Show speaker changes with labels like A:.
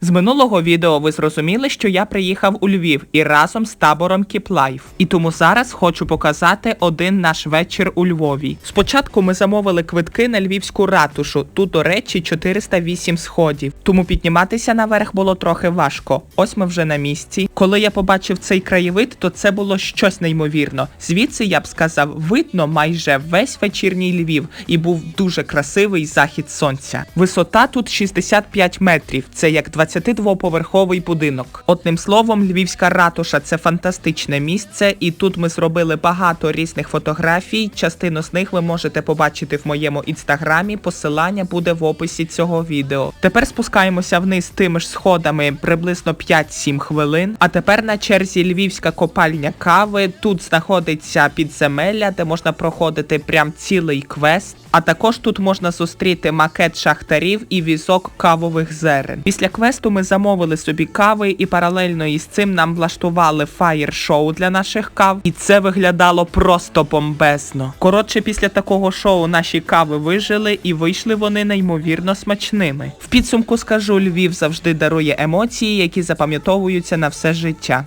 A: З минулого відео ви зрозуміли, що я приїхав у Львів і разом з табором Life. І тому зараз хочу показати один наш вечір у Львові. Спочатку ми замовили квитки на львівську ратушу. Тут, до речі, 408 сходів. Тому підніматися наверх було трохи важко. Ось ми вже на місці. Коли я побачив цей краєвид, то це було щось неймовірно. Звідси я б сказав, видно майже весь вечірній Львів, і був дуже красивий захід сонця. Висота тут 65 метрів. Це як 22-поверховий будинок. Одним словом, львівська ратуша це фантастичне місце, і тут ми зробили багато різних фотографій. Частину з них ви можете побачити в моєму інстаграмі. Посилання буде в описі цього відео. Тепер спускаємося вниз тими ж сходами приблизно 5-7 хвилин. А тепер на черзі львівська копальня кави. Тут знаходиться підземелля, де можна проходити прям цілий квест. А також тут можна зустріти макет шахтарів і візок кавових зерен. Після квесту ми замовили собі кави, і паралельно із цим нам влаштували фаєр-шоу для наших кав. І це виглядало просто бомбезно. Коротше, після такого шоу наші кави вижили, і вийшли вони неймовірно смачними. В підсумку скажу, Львів завжди дарує емоції, які запам'ятовуються на все життя.